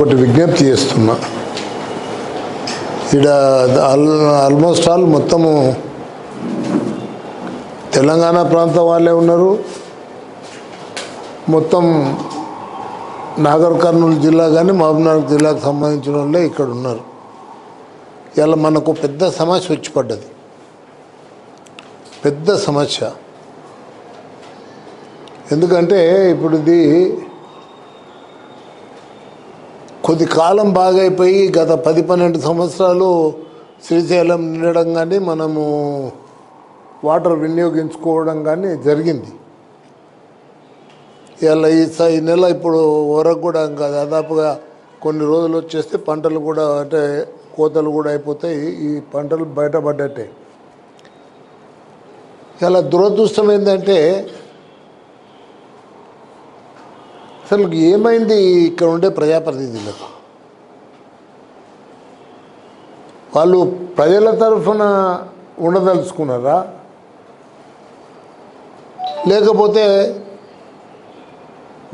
ఒకటి విజ్ఞప్తి చేస్తున్నా. ఇక్కడ ఆల్మోస్ట్ ఆల్ మొత్తము తెలంగాణ ప్రాంతం వాళ్ళే ఉన్నారు. మొత్తం నాగర్ కర్నూలు జిల్లా కానీ మహబూబ్నగర్ జిల్లాకు సంబంధించిన వాళ్ళే ఇక్కడ ఉన్నారు. ఇలా మనకు పెద్ద సమస్య వచ్చి పడ్డది. పెద్ద సమస్య. ఎందుకంటే ఇప్పుడు ఇది కొద్ది కాలం బాగైపోయి గత పది పన్నెండు సంవత్సరాలు శ్రీశైలం నిండడం కానీ మనము వాటర్ వినియోగించుకోవడం కానీ జరిగింది. ఇలా ఈ స- ఈ నెల ఇప్పుడు వరకు కూడా ఇంకా దాదాపుగా కొన్ని రోజులు వచ్చేస్తే పంటలు కూడా అంటే కోతలు కూడా అయిపోతాయి ఈ పంటలు బయటపడ్డట్టే. ఇలా దురదృష్టం ఏంటంటే అసలు ఏమైంది ఇక్కడ ఉండే ప్రజాప్రతినిధులకు వాళ్ళు ప్రజల తరఫున ఉండదలుచుకున్నారా? లేకపోతే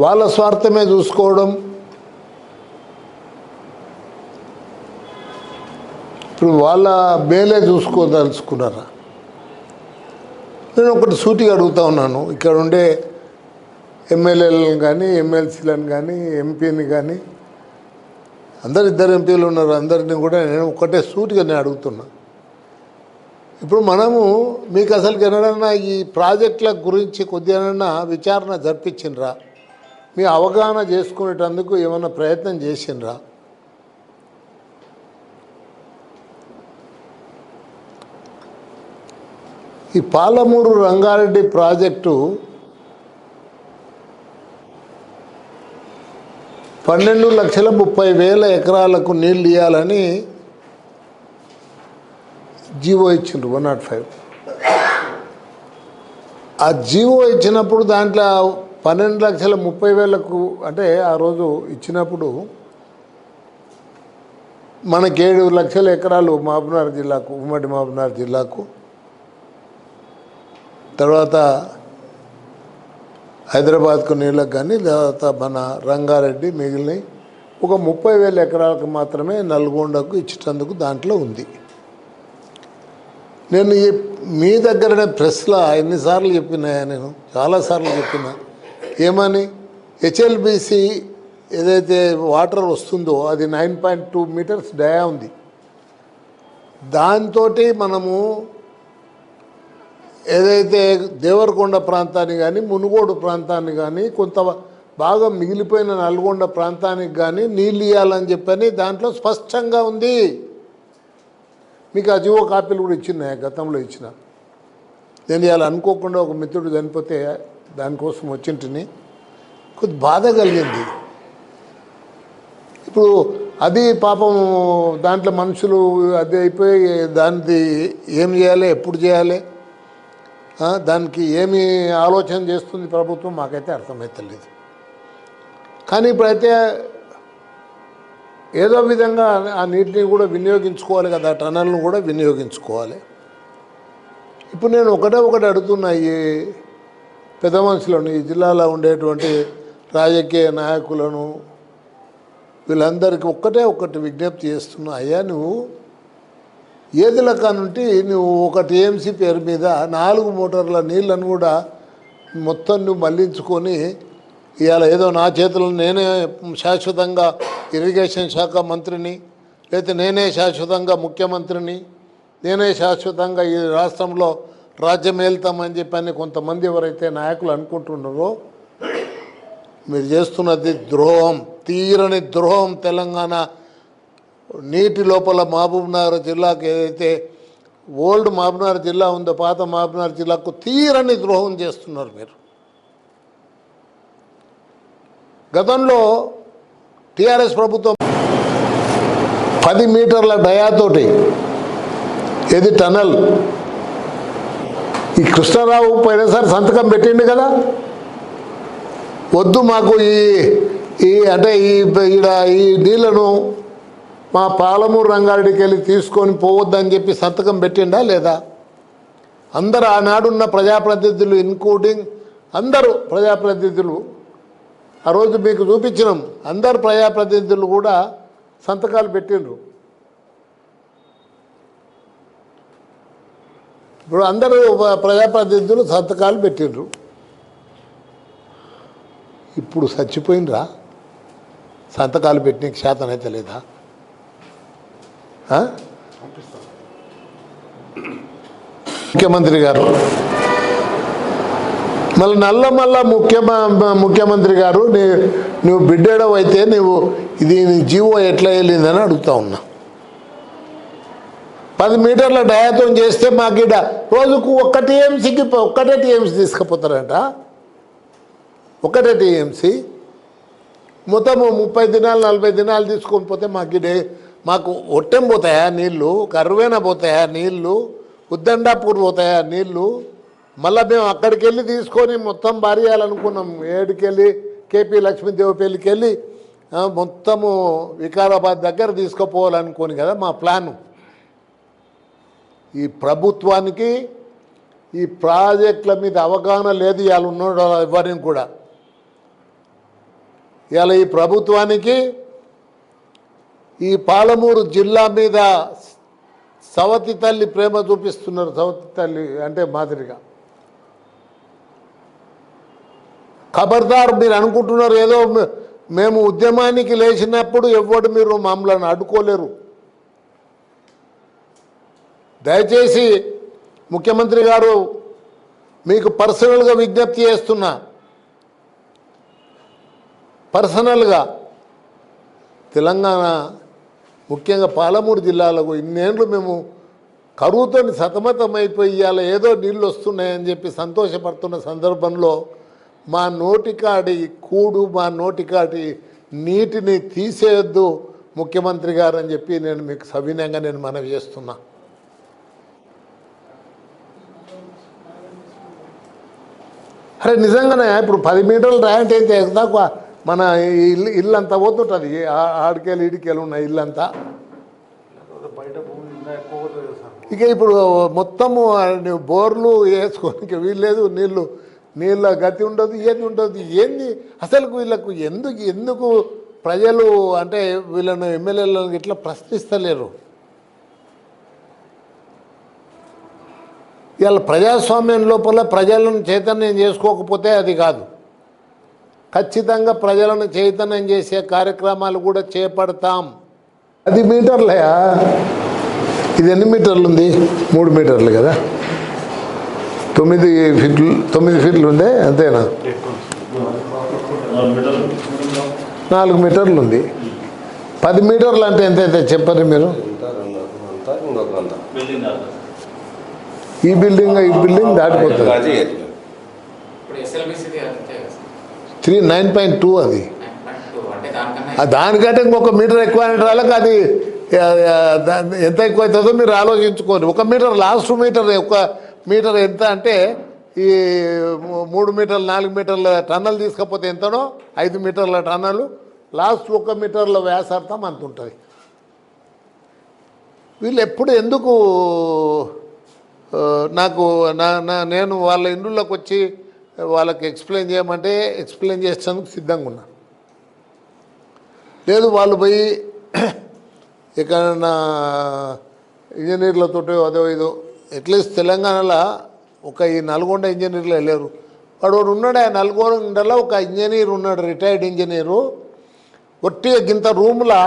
వాళ్ళ స్వార్థమే చూసుకోవడం? ఇప్పుడు వాళ్ళ మేలే చూసుకోదలుచుకున్నారా? నేను ఒకటి సూటిగా అడుగుతా ఉన్నాను. ఇక్కడ ఉండే ఎమ్మెల్యేలను కానీ ఎమ్మెల్సీలను కానీ ఎంపీని కానీ అందరు ఇద్దరు ఎంపీలు ఉన్నారు. అందరినీ కూడా నేను ఒకటే సూటిగా నేను అడుగుతున్నా. ఇప్పుడు మనము మీకు అసలు ఎన్నడన్నా ఈ ప్రాజెక్టుల గురించి కొద్దిగా విచారణ జరిపించిండ్రా మీ అవగాహన చేసుకునేటందుకు ఏమైనా ప్రయత్నం చేసిండ్రా ఈ పాలమూరు రంగారెడ్డి ప్రాజెక్టు పన్నెండు లక్షల ముప్పై వేల ఎకరాలకు నీళ్ళు ఇవ్వాలని జీవో ఇచ్చిండ్రు వన్ నాట్ ఫైవ్. ఆ జీవో ఇచ్చినప్పుడు దాంట్లో పన్నెండు లక్షల ముప్పై వేలకు అంటే ఆ రోజు ఇచ్చినప్పుడు మనకి ఏడు లక్షల ఎకరాలు మహబూబ్నగర్ జిల్లాకు ఉమ్మడి మహబూబ్నగర్ జిల్లాకు తర్వాత హైదరాబాద్కు నీళ్ళకు కానీ తర్వాత మన రంగారెడ్డి మిగిలినవి ఒక ముప్పై వేల ఎకరాలకు మాత్రమే నల్గొండకు ఇచ్చేటందుకు దాంట్లో ఉంది. నేను ఈ మీ దగ్గరనే ప్రెస్లో ఎన్నిసార్లు చెప్పినా నేను చాలాసార్లు చెప్పిన ఏమని? హెచ్ఎల్బిసి ఏదైతే వాటర్ వస్తుందో అది nine point two metres dia ఉంది. దాంతో మనము ఏదైతే దేవరకొండ ప్రాంతాన్ని కానీ మునుగోడు ప్రాంతాన్ని కానీ కొంత బాగా మిగిలిపోయిన నల్గొండ ప్రాంతానికి కానీ నీళ్ళు ఇవ్వాలని చెప్పని దాంట్లో స్పష్టంగా ఉంది. మీకు ఆ జీవో కాపీలు కూడా ఇచ్చినాయి గతంలో ఇచ్చిన. నేను ఇవాళ అనుకోకుండా ఒక మిత్రుడు చనిపోతే దానికోసం వచ్చింటిని. కొద్ది బాధ కలిగింది. ఇప్పుడు అది పాపం దాంట్లో మనుషులు అది అయిపోయి దానిది ఏం చేయాలి ఎప్పుడు చేయాలి? దానికి ఏమి ఆలోచన చేస్తుంది ప్రభుత్వం మాకైతే అర్థమవుతలేదు కానీ ఇప్పుడైతే ఏదో విధంగా ఆ నీటిని కూడా వినియోగించుకోవాలి కదా టనల్ను కూడా వినియోగించుకోవాలి. ఇప్పుడు నేను ఒకటే ఒకటి అడుగుతున్నా ఈ పెద్ద మనుషులను ఈ జిల్లాలో ఉండేటువంటి రాజకీయ నాయకులను వీళ్ళందరికీ ఒక్కటే ఒక్కటి విజ్ఞప్తి చేస్తున్నా అయ్యా నువ్వు ఏదిల కానుంటి నువ్వు ఒక టీఎంసీ పేరు మీద నాలుగు మోటార్ల నీళ్ళను కూడా మొత్తం నువ్వు మళ్ళించుకొని ఇవాళ ఏదో నా చేతుల్లో నేనే శాశ్వతంగా ఇరిగేషన్ శాఖ మంత్రిని లేకపోతే నేనే శాశ్వతంగా ముఖ్యమంత్రిని నేనే శాశ్వతంగా ఈ రాష్ట్రంలో రాజ్యం వెళ్తామని చెప్పని కొంతమంది ఎవరైతే నాయకులు అనుకుంటున్నారో మీరు చేస్తున్నది ద్రోహం తీరని ద్రోహం తెలంగాణ నీటి లోపల మహబూబ్నగర్ జిల్లాకు ఏదైతే ఓల్డ్ మహబూబ్నగర్ జిల్లా ఉందో పాత మహబూబ్నగర్ జిల్లాకు తీరని ద్రోహం చేస్తున్నారు మీరు. గతంలో టీఆర్ఎస్ ప్రభుత్వం పది మీటర్ల డయాతోటి ఏది టనల్ ఈ కృష్ణారావు పోయినసారి సంతకం పెట్టిండు కదా? వద్దు మాకు ఈ ఈ అంటే ఈ ఈడ ఈ నీళ్ళను మా పాలమూరు రంగారెడ్డికి వెళ్ళి తీసుకొని పోవద్దని చెప్పి సంతకం పెట్టిండా లేదా? అందరు ఆనాడున్న ప్రజాప్రతినిధులు ఇన్క్లూడింగ్ అందరూ ప్రజాప్రతినిధులు. ఆ రోజు మీకు చూపించినాం అందరు ప్రజాప్రతినిధులు కూడా సంతకాలు పెట్టిండ్రు. ఇప్పుడు అందరూ ప్రజాప్రతినిధులు సంతకాలు పెట్టిండ్రు. ఇప్పుడు చచ్చిపోయినరా సంతకాలు పెట్టిన శాతం అయితే లేదా? ముఖ్యమంత్రి గారు. మళ్ళీ నల్ల మళ్ళా ముఖ్యమ ముఖ్యమంత్రి గారు నీ నువ్వు బిడ్డడం అయితే నువ్వు ఇది నీ జీవో ఎట్లా వెళ్ళిందని అడుగుతా ఉన్నా. పది మీటర్ల డయాతం చేస్తే మాకు ఇడ రోజుకు ఒక్క టీఎంసీకి ఒక్కటే టీఎంసీ తీసుకుపోతారంట. ఒకటే టీఎంసీ. మొత్తము ముప్పై దినాలు నలభై దినాలు తీసుకొని పోతే మాకు ఇడే మాకు ఒట్టెం పోతాయా నీళ్ళు కరువేన పోతాయా నీళ్ళు ఉద్దండాపూర్ పోతాయా నీళ్ళు మళ్ళీ మేము అక్కడికి వెళ్ళి తీసుకొని మొత్తం భార్యాలనుకున్నాం ఏడుకెళ్ళి కేపీ లక్ష్మీదేవిపల్లికి వెళ్ళి మొత్తము వికారాబాద్ దగ్గర తీసుకుపోవాలనుకోని కదా మా ప్లాను. ఈ ప్రభుత్వానికి ఈ ప్రాజెక్టుల మీద అవగాహన లేదు ఇవాళ ఉన్నాడు ఎవరిని కూడా. ఇవాళ ఈ ప్రభుత్వానికి ఈ పాలమూరు జిల్లా మీద సవతి తల్లి ప్రేమ చూపిస్తున్నారు. సవతి తల్లి అంటే మాదిరిగా. ఖబర్దార్ మీరు అనుకుంటున్నారు ఏదో మేము ఉద్యమానికి లేచినప్పుడు ఎవ్వడు మీరు మమ్మల్ని అడ్డుకోలేరు. దయచేసి ముఖ్యమంత్రి గారు మీకు పర్సనల్గా విజ్ఞప్తి చేస్తున్నా. పర్సనల్గా తెలంగాణ ముఖ్యంగా పాలమూరు జిల్లాలకు ఇన్నేళ్ళు మేము కరువుతో సతమతమైపోయి ఇవాళ ఏదో నీళ్ళు వస్తున్నాయని చెప్పి సంతోషపడుతున్న సందర్భంలో మా నోటికాడి కూడు మా నోటికాడి నీటిని తీసేయొద్దు ముఖ్యమంత్రి గారు అని చెప్పి నేను మీకు సవినయంగా నేను మనవి చేస్తున్నా. అరే నిజంగానే ఇప్పుడు పది మీటర్లు రాయంటే ఏం చేస్తా మన ఇల్లు ఇల్లు అంతా పోతుంటుంది ఆడికేలు ఆడికెళ్ళి ఇడికెళ్ళి ఉన్న ఇల్లు అంతా ఇక ఇప్పుడు మొత్తము బోర్లు వేసుకోనికి వీల్లేదు. నీళ్ళు నీళ్ళ గతి ఉండదు ఏది ఉండదు. ఏంది? అసలు వీళ్ళకు ఎందుకు ఎందుకు ప్రజలు అంటే వీళ్ళను ఎమ్మెల్యేలను ఇట్లా ప్రశ్నిస్తలేరు? ఇవాళ ప్రజాస్వామ్యం లోపల ప్రజలను చైతన్యం చేసుకోకపోతే అది కాదు. ఖచ్చితంగా ప్రజలను చైతన్యం చేసే కార్యక్రమాలు కూడా చేపడతాం. అది మీటర్లయా ఇది ఎన్ని మీటర్లు ఉంది మూడు మీటర్లు కదా. తొమ్మిది ఫీట్లు తొమ్మిది ఫీట్లు ఉండే అంతేనా? నాలుగు మీటర్లు ఉంది పది మీటర్లు అంటే ఎంత అయితే చెప్పరు మీరు? అంతా రెండు అంతా ఇంకొక అంతా ఈ బిల్డింగ్ ఈ బిల్డింగ్ దాటిపోతుంది త్రీ నైన్ పాయింట్ టూ అది. దానికంటే ఇంకొక మీటర్ ఎక్కువ అనే వాళ్ళకి అది దా- ఎంత ఎక్కువ అవుతుందో మీరు ఆలోచించుకోండి. ఒక మీటర్ లాస్ట్ మీటర్ ఒక మీటర్ ఎంత అంటే ఈ మూడు మీటర్లు నాలుగు మీటర్ల టన్నల్ తీసుకపోతే ఎంతనో? ఐదు మీటర్ల టన్నలు. లాస్ట్ ఒక మీటర్ల వ్యాసార్థం అంత ఉంటుంది. వీళ్ళు ఎప్పుడు ఎందుకు నాకు నా నా నేను వాళ్ళ ఇండ్లలోకి వచ్చి వాళ్ళకి ఎక్స్ప్లెయిన్ చేయమంటే ఎక్స్ప్లెయిన్ చేసేందుకు సిద్ధంగా ఉన్నా. లేదు వాళ్ళు పోయి ఎక్కడన్నా ఇంజనీర్లతో అదో ఇదో అట్లీస్ట్ తెలంగాణలో ఒక ఈ నల్గొండ ఇంజనీర్లు వెళ్ళారు వాడు వాడు ఉన్నాడు ఆ నల్గొండలో ఒక ఇంజనీర్ ఉన్నాడు రిటైర్డ్ ఇంజనీరు. ఒట్టిగా గింత రూమ్లా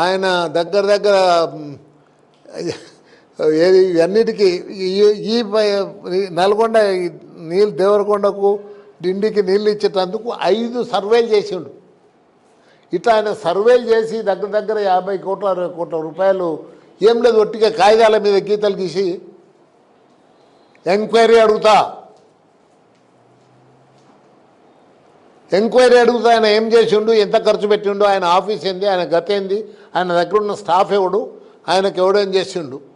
ఆయన దగ్గర దగ్గర ఏది ఇవన్నిటికీ ఈ- నల్గొండ నీళ్ళు దేవరకొండకు డిండికి నీళ్ళు ఇచ్చేటందుకు ఐదు సర్వేలు చేసిండు. ఇట్లా ఆయన సర్వేలు చేసి దగ్గర దగ్గర యాభై కోట్ల అరవై కోట్ల రూపాయలు ఏం లేదు ఒట్టిగా కాగితాల మీద గీతలు గీసి ఎంక్వైరీ అడుగుతా. ఎంక్వైరీ అడుగుతా ఆయన ఏం చేసిండు ఎంత ఖర్చు పెట్టిండు ఆయన ఆఫీస్ ఏంది ఆయన గత ఏంది ఆయన దగ్గర ఉన్న స్టాఫ్ ఎవడు ఆయనకు ఎవడేం చేసిండు.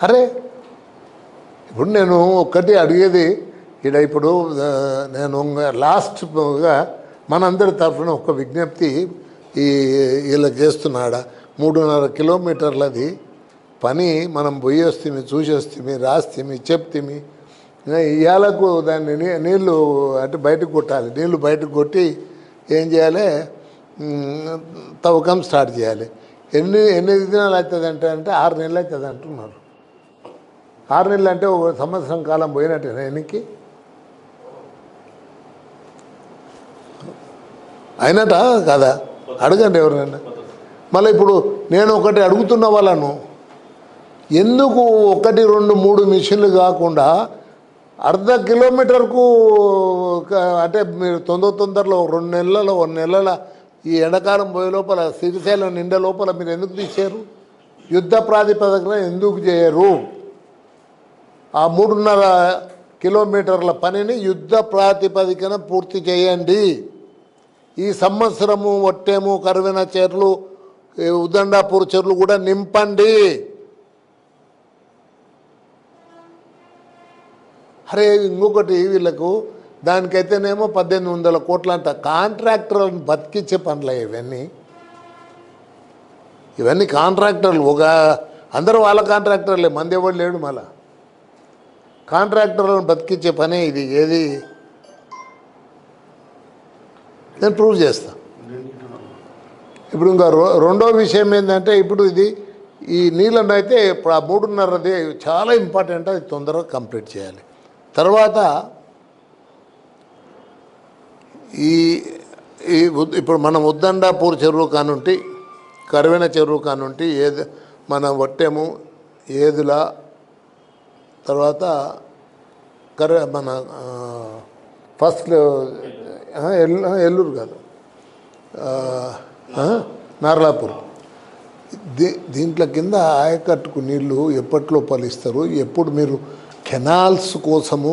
అరే ఇప్పుడు నేను ఒక్కటి అడిగేది ఇక్కడ ఇప్పుడు నేను లాస్ట్గా మనందరి తరఫున ఒక విజ్ఞప్తి ఈ వీళ్ళకి చేస్తున్నాడా. మూడున్నర కిలోమీటర్లది పని మనం పోయి వస్తే చూసి వస్తే రాస్తే ఇవాళకు దాన్ని నీళ్ళు అంటే బయటకు కొట్టాలి. నీళ్ళు బయటకు కొట్టి ఏం చేయాలి? తవ్వకం స్టార్ట్ చేయాలి. ఎన్ని ఎన్ని దినాలు అవుతుంది అంటే అంటే ఆరు నెలలు అవుతుంది అంటున్నారు ఆరు నెలలు అంటే ఒక సంవత్సరం కాలం పోయినట్టు ఆయనకి అయినట కదా? అడగండి ఎవరినైనా. మళ్ళీ ఇప్పుడు నేను ఒకటి అడుగుతున్న వాళ్ళను ఎందుకు ఒకటి రెండు మూడు మిషన్లు కాకుండా అర్ధ కిలోమీటర్కు ఒక- అంటే మీరు తొందర తొందరలో రెండు నెలలలో ఒక నెలల ఈ ఎండాకాలం పోయే లోపల శ్రీశైలం నిండే లోపల మీరు ఎందుకు తీశారు? యుద్ధ ప్రాతిపదికన ఎందుకు చేయరు? ఆ మూడున్నర కిలోమీటర్ల పనిని యుద్ధ ప్రాతిపదికన పూర్తి చేయండి. ఈ సంవత్సరము ఒట్టేము కరువిన చెర్లు ఉదండాపూర్ చెర్లు కూడా నింపండి. అరే ఇంకొకటి వీళ్ళకు దానికైతేనేమో పద్దెనిమిది వందల కోట్ల అంట. కాంట్రాక్టర్లను బతికించే పనులు ఇవన్నీ. ఇవన్నీ కాంట్రాక్టర్లు. ఒక అందరూ వాళ్ళ కాంట్రాక్టర్లే. మంది ఎవరు లేడు మళ్ళా. కాంట్రాక్టర్లను బతికించే పనే ఇది ఏది? నేను ప్రూవ్ చేస్తా. ఇప్పుడు ఇంకా రో- రెండో విషయం ఏంటంటే ఇప్పుడు ఇది ఈ నీళ్ళను అయితే ఇప్పుడు ఆ మూడున్నరది చాలా ఇంపార్టెంట్ అది తొందరగా కంప్లీట్ చేయాలి. తర్వాత ఈ ఈ ఇప్పుడు మనం ఉద్దండాపూర్ చెరువు కానుంటి కరువెన చెరువు కానుంటి ఏది మన వట్టెము ఏదులా తర్వాత కర్ర మన ఫస్ట్ ఎల్లూరు కాదు నార్లాపూర్. దీ దీంట్లో కింద ఆయకట్టుకు నీళ్ళు ఎప్పట్లో పలిస్తారు? ఎప్పుడు మీరు కెనాల్స్ కోసము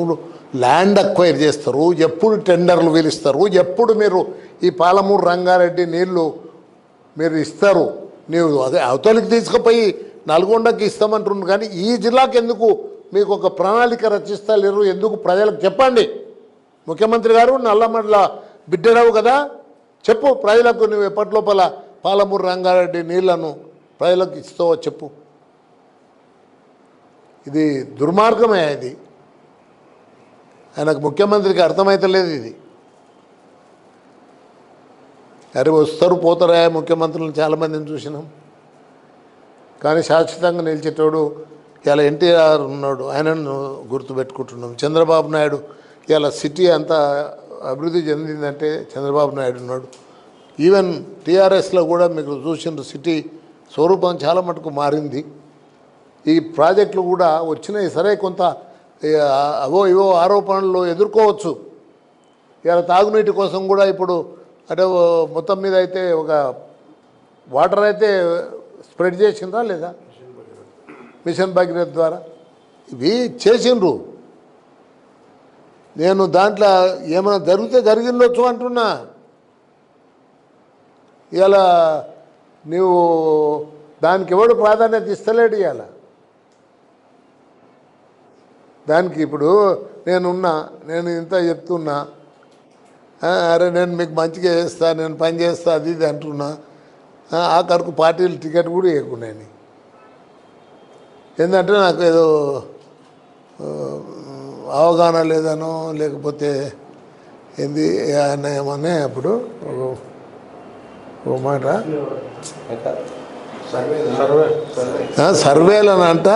ల్యాండ్ అక్వైర్ చేస్తారు? ఎప్పుడు టెండర్లు పిలుస్తారు ఎప్పుడు మీరు ఈ పాలమూరు రంగారెడ్డి నీళ్ళు మీరు ఇస్తారు? నీవు అదే అవతలికి తీసుకుపోయి నల్గొండకి ఇస్తామంటున్నారు. కానీ ఈ జిల్లాకి ఎందుకు మీకు ఒక ప్రణాళిక రచిస్తలేరు ఎందుకు ప్రజలకు చెప్పండి. ముఖ్యమంత్రి గారు నల్లమడ్ల బిడ్డరావు కదా చెప్పు ప్రజలకు నువ్వు ఎప్పటిలోపల పాలమూరు రంగారెడ్డి నీళ్ళను ప్రజలకు ఇస్తావో చెప్పు. ఇది దుర్మార్గమే ఇది. ఆయనకు ముఖ్యమంత్రికి అర్థమైతలేదు ఇది. అరే వస్తారు పోతారా ముఖ్యమంత్రులను చాలామందిని చూసినాం. కానీ శాశ్వతంగా నిలిచేటోడు ఇలా ఎన్టీఆర్ ఉన్నాడు ఆయనను గుర్తుపెట్టుకుంటున్నాం. చంద్రబాబు నాయుడు ఇలా సిటీ అంతా అభివృద్ధి చెందిందంటే చంద్రబాబు నాయుడు ఉన్నాడు. ఈవెన్ టీఆర్ఎస్లో కూడా మీకు చూసిన సిటీ స్వరూపం చాలా మటుకు మారింది. ఈ ప్రాజెక్టులు కూడా వచ్చినాయి. సరే కొంత అవో ఇవో ఆరోపణలు ఎదుర్కోవచ్చు. ఇలా తాగునీటి కోసం కూడా ఇప్పుడు అంటే మొత్తం మీద అయితే ఒక వాటర్ అయితే స్ప్రెడ్ చేసిందా లేదా? మిషన్ భగీరథ ద్వారా ఇవి చేసిండ్రు నేను దాంట్లో ఏమైనా జరిగితే జరిగిండొచ్చు అంటున్నా ఇలా నీవు దానికి ఎవడు ప్రాధాన్యత ఇస్తలేడు ఇవాళ దానికి ఇప్పుడు నేనున్నా నేను ఇంత చెప్తున్నా అరే నేను మీకు మంచిగా చేస్తా నేను పని చేస్తా అది ఇది అంటున్నా ఆ, పార్టీలు టికెట్ కూడా ఇవ్వకుండా ఏంటంటే నాకు ఏదో అవగాహన లేదనో లేకపోతే ఏంది ఆయన ఏమనే అప్పుడు ఒక- మాట. సర్వే సర్వేలనంట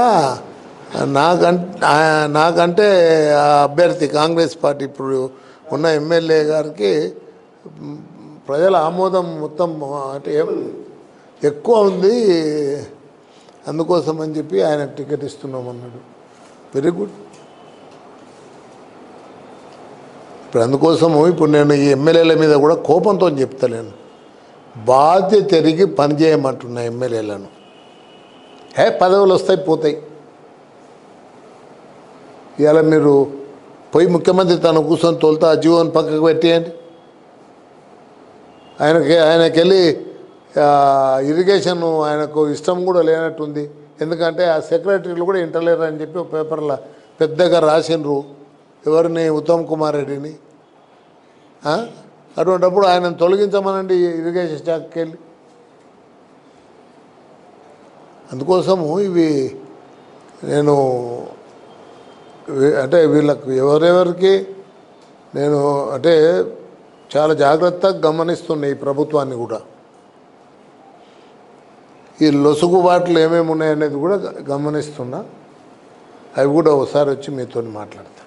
నాకంటే నాకంటే ఆ అభ్యర్థి కాంగ్రెస్ పార్టీ ఇప్పుడు ఉన్న ఎమ్మెల్యే గారికి ప్రజల ఆమోదం మొత్తం అంటే ఎక్కువ ఉంది అందుకోసం అని చెప్పి ఆయన టికెట్ ఇస్తున్నాం అన్నాడు వెరీ గుడ్ ఇప్పుడు అందుకోసము ఇప్పుడు నేను ఈ ఎమ్మెల్యేల మీద కూడా కోపంతో చెప్తలేను. బాధ్యత తిరిగి పనిచేయమంటున్నా ఎమ్మెల్యేలను. హే పదవులు వస్తాయి పోతాయి. ఇలా మీరు పోయి ముఖ్యమంత్రి తను కూర్చొని తోలుతా ఆ జీవోని పక్కకు పెట్టేయండి. ఆయనకి ఆయనకి వెళ్ళి ఇరిగేషన్ ఆయనకు ఇష్టం కూడా లేనట్టుంది. ఎందుకంటే ఆ సెక్రటరీలు కూడా ఇంటలేరు అని చెప్పి ఒక పేపర్లో పెద్దగా రాసిండ్రు. ఎవరిని? ఉత్తమ్ కుమార్ రెడ్డిని. అటువంటిప్పుడు ఆయనను తొలగించమనండి ఇరిగేషన్ శాఖకి వెళ్ళి. అందుకోసము ఇవి నేను అంటే వీళ్ళకు ఎవరెవరికి నేను అంటే చాలా జాగ్రత్తగా గమనిస్తున్నాయి ఈ ప్రభుత్వాన్ని కూడా. ఈ లొసుగుబాట్లు ఏమేమి ఉన్నాయనేది కూడా గమనిస్తున్నా. అవి కూడా ఒకసారి వచ్చి మీతో మాట్లాడతాను